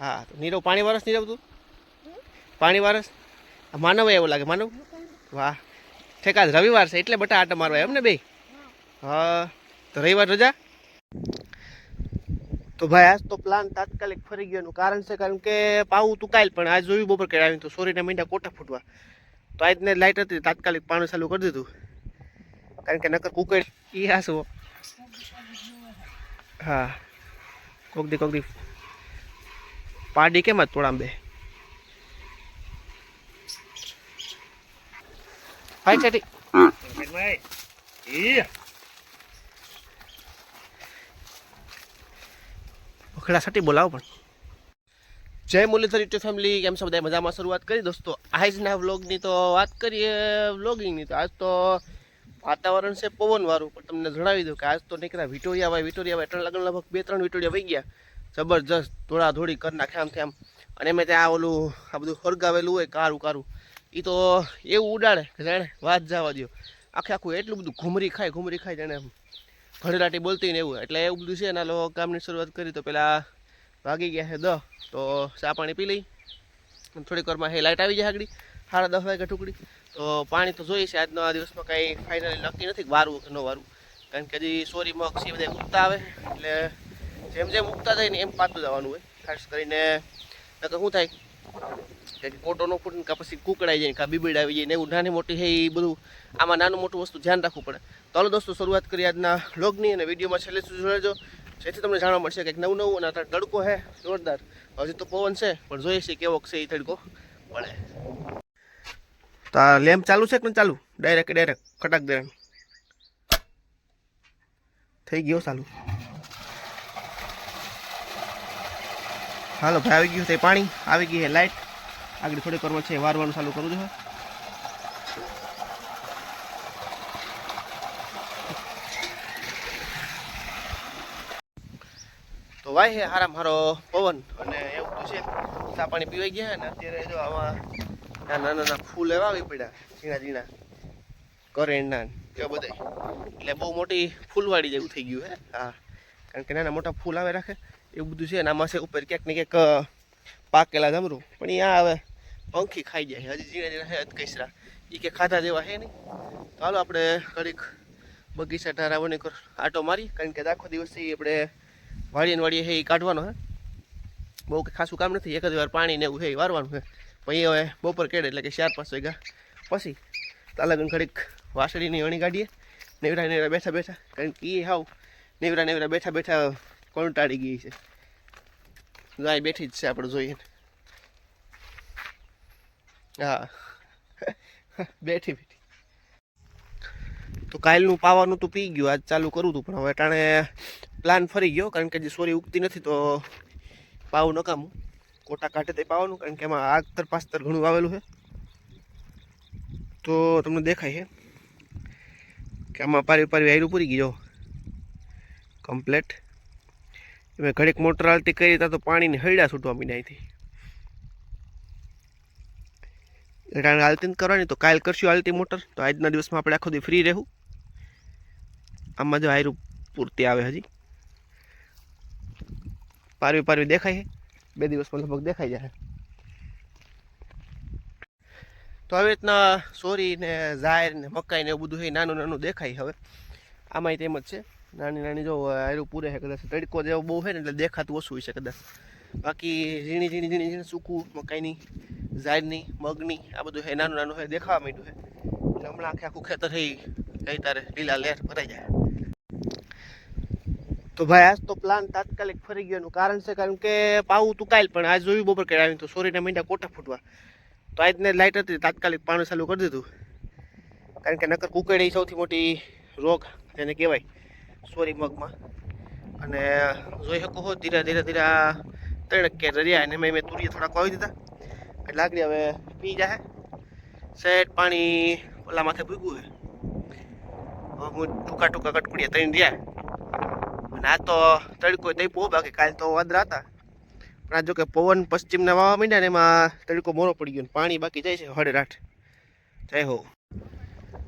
હા, તો નીરવ પાણી વારસ નીરવ તું? પાણી વારસ? માનવ એવું લાગે, માનવ? વાહ. ઠેકા રવિવાર છે, એટલે બટા આટા મારવા એમ ને બે હા, તો રવિવાર રજા? તો ભાઈ, આજ તો પ્લાન તાત્કાલિક ફરી ગયો કારણ છે, કારણ કે પાવું તું કાલ પણ આજ જોયું, બપોર કે આવીને તો સોરીના મીંડા કોટા ફૂટવા. તો આજને લાઇટ હતી, તાત્કાલિક પાણી ચાલુ કરી દીધું. કારણ કે નકર કુકડ ઈ હાસવો. હા. કોક દી કોક દી પાડી કેમ તોડામ બે ભાઈ ચાટી વખડા સાટી બોલાવો પણ જય મુરલીધર યુટ્યુબ ફેમિલી કેમ છો બધા મજામાં શરૂઆત કરી. દોસ્તો આજના વ્લોગની તો વાત કરીએ વ્લોગિંગની. તો આજ તો વાતાવરણ છે પવનવાળું પણ તમને જણાવી દઉં કે આજ તો નીકળ્યા વિટોરિયા ભાઈ વિટોરિયા ભાઈ ત્રણ લગ્ન લગભગ બે ત્રણ વિટોરિયા વહી ગયા. જબરજસ્ત ધોળા ધોળી કરી નાખે આમ તેમ. અને મેં ત્યાં ઓલું, આ બધું ફરગાવેલું હોય, કારું કારું. એ તો એવું ઉડાડે કે જાણે વાત જવા દો આખે આખું એટલું બધું ઘૂમરી ખાય ઘૂમરી ખાય જાણે ઘડરાટી બોલતી ને એવું. એટલે એવું બધું છે એના લોકો કામની શરૂઆત કરી તો પેલા વાગી ગયા છે દ. તો ચા પાણી પી લઈ. થોડીક વારમાં હે લાઇટ આવી જાય આગળ. સાડા દસ વાગે ટુકડી તો પાણી તો જોઈશે આજનો આ દિવસમાં કાંઈ ફાઇનલી નક્કી નથી વારવું કે ન વારવું. કારણ કે હજી સોરી, મગ છે બધા ઉગતા આવે. એટલે જેમ જેમ ઉગતા જાય ને એમ પાતું જવાનું હોય. ખાસ કરીને નકર શું થાય કે કોટો નો ફૂટે ને કાં પછી કુકડાઈ જાય કાં બીબીડ આવી જાય ને એવું નાની મોટી છે એ બધું આમાં નાનું મોટું વસ્તુ ધ્યાન રાખવું પડે. તો હાલો દોસ્તો, શરૂઆત કરી આજના લોગની અને વિડીયોમાં છેલ્લે સુધી જોડાજો. જેથી તમને જાણવા મળશે કે નવું નવું અને અત્યારે તડકો છે જોરદાર. હજી તો પવન છે, પણ જોઈએ છે કેવો છે એ તડકો. પડે તો આ લેમ્પ ચાલુ છે કે ચાલુ? ડાયરેક્ટ ડાયરેક્ટ ખટાક દેવાનું. થઈ ગયો ચાલુ. હાલો, ભાઈ, આવી ગયું છે પાણી. આવી ગઈ છે લાઇટ આગળ થોડીક વારમાં છે વારવાનું ચાલુ કરું છું. તો વાય હે હારા મારો પવન. અને એવું તો છે. ચા પાણી પીવાઈ ગયા ને, અત્યારે જો આમાં નાના નાના ફૂલ એવા આવી પડ્યા, ઝીણા ઝીણા. કરેણના એવા બધા એટલે બહુ મોટી ફૂલવાડી જેવું થઈ ગયું હે. હા. કારણ કે નાના મોટા ફૂલ આવે રાખે. એવું બધું છે ને, આમાં છે ઉપર ક્યાંક ને ક્યાંક પાકેલા જમરું. પણ અહીંયા આવે પંખી ખાઈ જાય હજી ઝીણા ઝીણા હે કૈસરા એ કે ખાધા જેવા હે નહીં. તો હાલો આપણે ઘડીક બગીચા ઢારાવણી કર આટો મારી. કારણ કે આખો દિવસથી આપણે વાળીએ વાડીએ હે એ કાઢવાનો હે બહુ કે ખાસું કામ નથી. એક જ વાર પાણી ને એવું હે એ વારવાનું છે. પણ એ હવે બપોર કેડે એટલે કે ચાર પાંચ વાગ્યા પછી તાલાગન ઘડીક વાસળીની અણી કાઢીએ. નેવરા નેવરા બેઠા બેઠા. કારણ કે એ હાવ નેવરા નેવરા બેઠા બેઠા કંટાળી ગઈ છે? ગાય બેઠી જ છે આપણે જોઈએ. હા. બેઠી બેઠી. તો કાલનું પાવાનું તો પી ગયું, આજ ચાલુ કરું હતું પણ હવે ટાણે પ્લાન ફરી ગયો, કારણ કે જે સોરી ઉગતી નથી, તો પાવું નકામું કોટા કાઢે તે પાવાનું, કારણ કે એમાં આગતર પાસ્તર ઘણું આવેલું છે. તો તમને દેખાય છે કે આમાં પારી પારી આયરું પૂરી ગયો કમ્પ્લેટ મેં ઘડીક મોટર હાલતી કરી તા તો પાણીની હૈડા છૂટવા મીડ્યા અહીંથી. એટલે હાલતી કરવાની, તો કાલ કરશું હાલતી મોટર. તો આજના દિવસમાં આપણે આખો દી ફ્રી રહેવું. આમાં જો આયરું પૂરતી આવે હજી. પારવી પારવી દેખાય છે. બે દિવસમાં લગભગ દેખાઈ જાય. તો આવી રીતના સોરી ને ઝાયર ને મકાઈ ને એવું બધું નાનું નાનું દેખાય હવે. આમાંય તેમ જ છે. નાની નાની જો આયરું પૂરે છે કદાચ. તડકો જેવો બહુ છે ને એટલે દેખાતું ઓછું હોય છે કદાચ. બાકી ઝીણી ઝીણી ઝીણી ઝીણી સૂકું મકાઈની ઝાડની મગની આ બધું છે. નાનું નાનું છે, દેખાવા માંડ્યું છે. એટલે હમણાં આખે આખું ખેતર થઈ ગઈ તારે લીલા લહેર ભરાઈ જાય. તો ભાઈ, આજ તો પ્લાન તાત્કાલિક ફરી ગયો કારણ છે, કારણ કે પાવું તું કાલ પણ આજ જોયું બપોર કે આવીને તો સોરીના મીંડા કોટા ફૂટવા. તો આજને લાઇટ હતી, તાત્કાલિક પાણી ચાલુ કરી દીધું. કારણ કે નકર કુકડી સૌથી મોટી રોગ, જેને કહેવાય સોરી મગમાં. અને જોઈ શકો હો, ધીરે ધીરે ધીરે આ ત્રણ કે રહ્યા અને મેં મેં તુરીએ થોડાક વાવી દીધા. એટલે આગળ હવે પી જાય સેટ પાણી ઓલા માથે ભૂગ્યું છે હું ટૂંકા ટૂંકા કટકુડિયા ત્રણ રહ્યા. અને આ તો તડકો દઈ પો બાકી કાલ તો વાદરા હતા. પણ આ જો કે પવન પશ્ચિમના વાવા માંડ્યા ને એમાં તડકો મોરો પડી ગયો પાણી બાકી જાય છે હળે રાઠ. જય હો.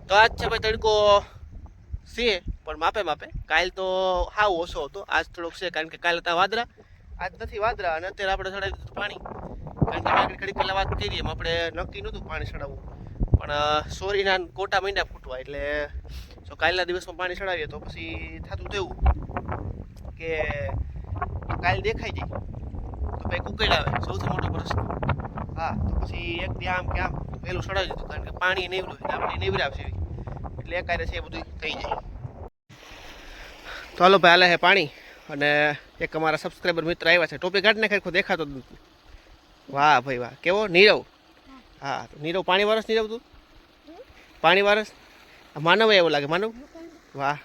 તો આજ છે ભાઈ તડકો છે, પણ માપે માપે. કાલ તો હાવ ઓછો હતો. આજ થોડોક છે, કારણ કે કાલે હતા વાદરા આજ નથી વાદરા અને અત્યારે આપણે ચડાવી દીધું પાણી. કારણ કે આગળ ઘડી પહેલાં વાત કરી, એમ આપણે નક્કી નહોતું પાણી ચડાવવું પણ સોરીના કોટા મીંડા ફૂટવા, એટલે જો કાલના દિવસમાં પાણી ચડાવીએ તો પછી થતું તેવું કે કાલ દેખાઈ જાય. તો ભાઈ કુકડ આવે, સૌથી મોટો પ્રશ્ન. હા, તો પછી એક દી આમ કે આમ પહેલું ચડાવી દીધું, કારણ કે પાણી નીવડું એટલે આપણે નીવડાવશે એવી. એટલે એકારે છે એ બધું થઈ જાય. તો હાલો ભાઈ હાલે છે પાણી. અને એક અમારા સબસ્ક્રાઈબર મિત્ર આવ્યા છે. ટોપી કાઢને ખરેખર દેખાતો જ નથી. વાહ ભાઈ વાહ. કેવો? નીરવ? હા નીરવ પાણી વારસ નીરવ તું? પાણી વારસ? માનવ એવું લાગે માનવ? વાહ.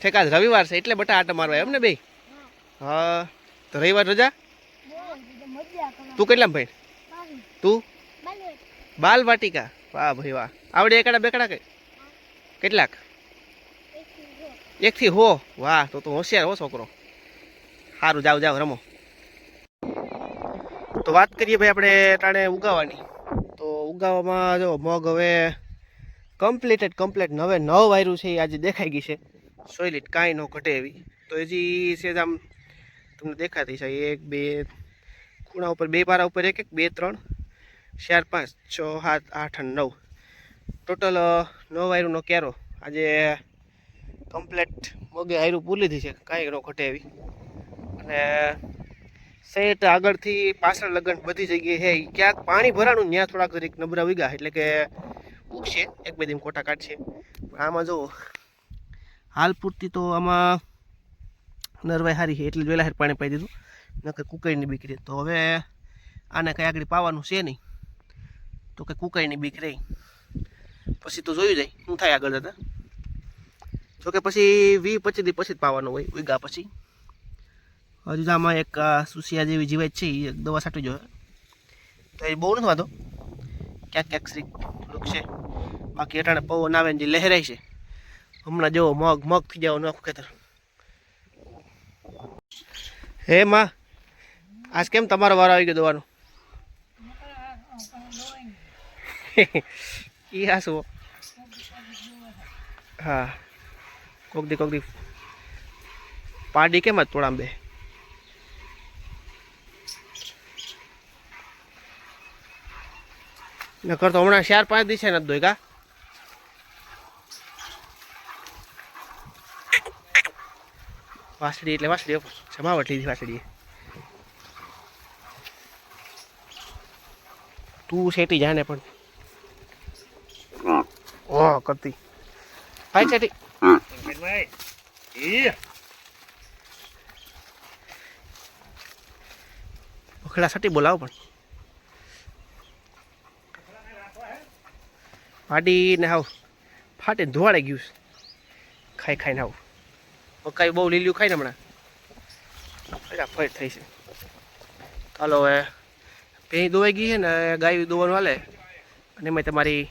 ઠેક આજ રવિવાર છે એટલે બટા આટા મારવા એમ ને બે હા. તો રવિવાર રજા? તું કેટલા ભાઈ? તું? બાલ વાટિકા વાહ ભાઈ વાહ. આવડે એકડા બેકડા કઈ? કેટલાક? એકથી હો. વાહ, તો તું હોશિયાર હો છોકરો. સારું જાવ જાવ, રમો. તો વાત કરીએ ભાઈ આપણે ટાણે ઉગાવાની. તો ઉગાવામાં જો મગ હવે કમ્પ્લીટેડ કમ્પ્લીટ હવે નવ વાયરું છે, એ આજે દેખાઈ ગઈ છે. સોયલીટ કાંઈ ન ઘટે એવી. તો હજી સેજ આમ તમને દેખાતી છે, એક, બે, ખૂણા ઉપર, બે પારા ઉપર એક એક, બે, ત્રણ, ચાર, પાંચ, છ, સાત, આઠ અને નવ. ટોટલ નવ વાયરુનો કેરો. આજે કમ્પ્લેટ મગે હાયરું પૂરી લીધી છે, કાંઈ ન ઘટે એવી. અને સેટ આગળથી પાછળ લગન બધી જગ્યાએ છે. ક્યાંક પાણી ભરાણું ત્યાં થોડાક જરીક નબરા વીગા એટલે કે ઉગશે. એક બે દિન કોટા કાઢશે. આમાં જો હાલ પૂરતી તો આમાં નરવાઈ હારી છે, એટલે જ વહેલા પાણી પાઈ દીધું. નકર કુકરીની બીક રહી. તો હવે આને કંઈ આગળ પાવાનું છે નહીં. તો કે કુકરીની બીક રહી. પછી તો જોયું જાય શું થાય આગળ જતા જોકે પછી વી પચીસ દી પછી જ પાવાનું હોય ઉગા પછી. હજુ તો આમાં એક સુસિયા જેવી જીવાત છે એ દવા સાટી જોઈએ તો એ બહુ નથી વાંધો. ક્યાંક ક્યાંક શ્રી છે. બાકી અટાણે પવન આવે ને જે લહેરાય છે. હમણાં જોવો મગ મગ થઈ જવાનું આખું ખેતર. હે માં આજ કેમ તમારો વારો આવી ગયો દવાનો? ઈ હાસુ હા. કોક દી કોક દી. પાડી કેમ જ તોડામ બે નકર તો હમણાં ચાર, પાંચ દિવસે નથી ધોઈ કા વાસડી એટલે વાસડી જમાવટ લીધી વાસળી તું શેટી જાને પણ. કરતી. ભાઈ શેટી ઉખડા સટી બોલાવો પણ. ફાટીને ને હાવ ફાટે ધોવાડે ગયું છે. ખાઈ ખાઈને આવું મકાઈ બહુ લીલું ખાઈ ને હમણાં ફટાફટ થઈ છે. ચાલો હવે ભેં દોવાઈ ગઈ છે ને ગાય દોવાનું હાલે. અને મેં તમારી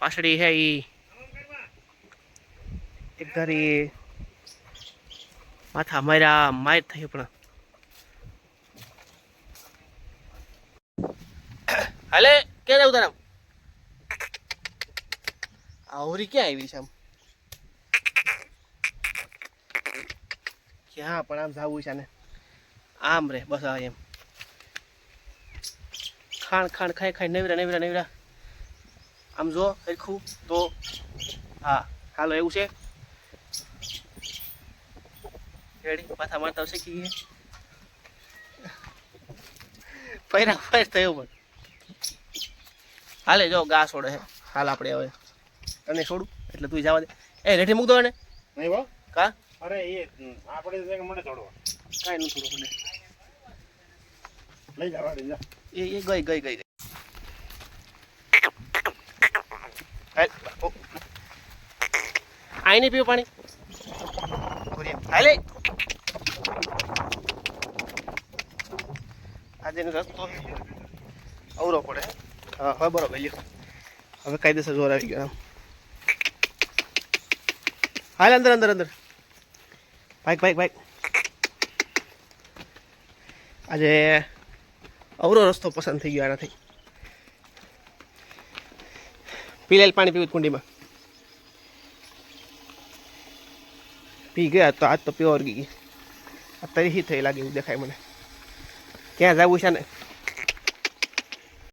પાછળી છે એ એક ઘરી માથા માર્યા, માર થઈ પણ. હાલે ક્યાં જાવ તારા આવરી ક્યાં આવી છે આમ? ક્યાં પણ આમ જવું છે ને આમ રે, બસ આ એમ. ખાણ ખાણ, ખાઈ ખાઈ, નવરા નવરા, નવીરા. આમ જો સરખું. તો હા હાલો એવું છે. રેડી પાછા મારતા શીખી ગયા પૈરા ફેર થયો પણ. હાલે જો ગા છોડે છે. હાલ આપણે હવે. અને છોડું એટલે તું જવા દે. એ રેઠી મૂક દો ને નહીં બા કા? અરે એ આપણે મને છોડવા. કાંઈ નથી છોડું મને. લઈ જવા દે જા. એ એ ગઈ ગઈ ગઈ ગઈ હાલ, ઓ. આઈ નહીં પીવું પાણી. આજે રસ્તો અવરો પડે. હા હવે બરોબર, લ્યો. હવે કાયદેસર જોર આવી ગયો. હાલ, અંદર અંદર અંદર. બાઈક બાઈક બાઈક આજે અવરો રસ્તો પસંદ થઈ ગયો આનાથી. પીલેલ પાણી પીવું કુંડીમાં. પી ગયા તો આજ તો પ્યોર ગઈ અત્યારે હી થઈ લાગે એવું દેખાય મને ક્યાં જવું છે ને